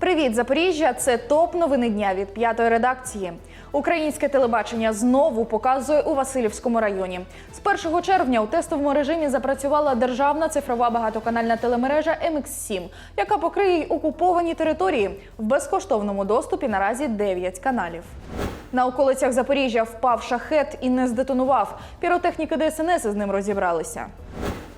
Привіт, Запоріжжя! Це топ новини дня від п'ятої редакції. Українське телебачення знову показує у Васильівському районі. З 1 червня у тестовому режимі запрацювала державна цифрова багатоканальна телемережа MX7, яка покриє й окуповані території в безкоштовному доступі. Наразі 9 каналів. На околицях Запоріжжя впав шахет і не здетонував. Піротехніки ДСНС з ним розібралися.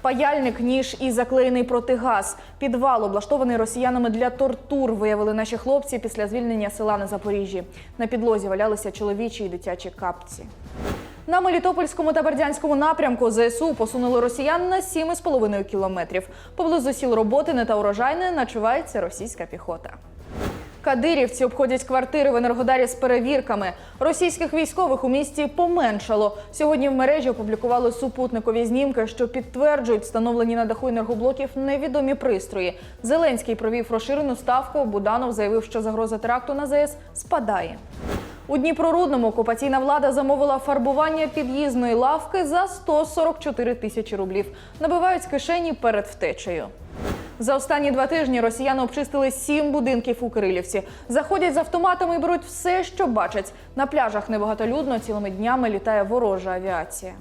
Паяльник, ніж і заклеєний протигаз. Підвал, облаштований росіянами для тортур, виявили наші хлопці після звільнення села на Запоріжжі. На підлозі валялися чоловічі і дитячі капці. На Мелітопольському та Бердянському напрямку ЗСУ посунули росіян на 7,5 кілометрів. Поблизу сіл Роботине та Урожайне начувається російська піхота. Кадирівці обходять квартири в Енергодарі з перевірками. Російських військових у місті поменшало. Сьогодні в мережі опублікували супутникові знімки, що підтверджують встановлені на даху енергоблоків невідомі пристрої. Зеленський провів розширену ставку. Буданов заявив, що загроза теракту на ЗС спадає. У Дніпрорудному окупаційна влада замовила фарбування під'їзної лавки за 144 тисячі рублів. Набивають кишені перед втечею. За останні два тижні росіяни обчистили сім будинків у Кирилівці. Заходять з автоматами і беруть все, що бачать. На пляжах небагатолюдно цілими днями літає ворожа авіація.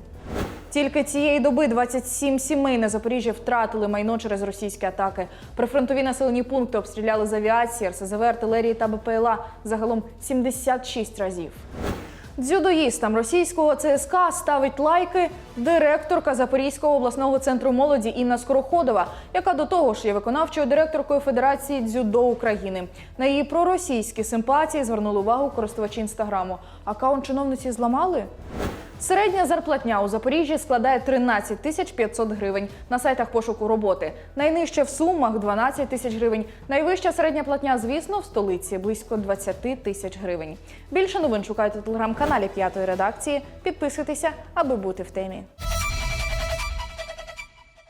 Тільки цієї доби 27 сімей на Запоріжжі втратили майно через російські атаки. Прифронтові населені пункти обстріляли з авіації, РСЗВ, артилерії та БПЛА загалом 76 разів. Дзюдоїстам російського ЦСКА ставить лайки директорка Запорізького обласного центру молоді Інна Скороходова, яка до того ж є виконавчою директоркою Федерації дзюдо України. На її проросійські симпатії звернули увагу користувачі інстаграму. Акаунт чиновниці зламали. Середня зарплатня у Запоріжжі складає 13 тисяч 500 гривень на сайтах пошуку роботи. Найнижче в сумах 12 тисяч гривень. Найвища середня платня, звісно, в столиці близько 20 тисяч гривень. Більше новин шукайте в телеграм-каналі п'ятої редакції. Підписуйтеся, аби бути в темі.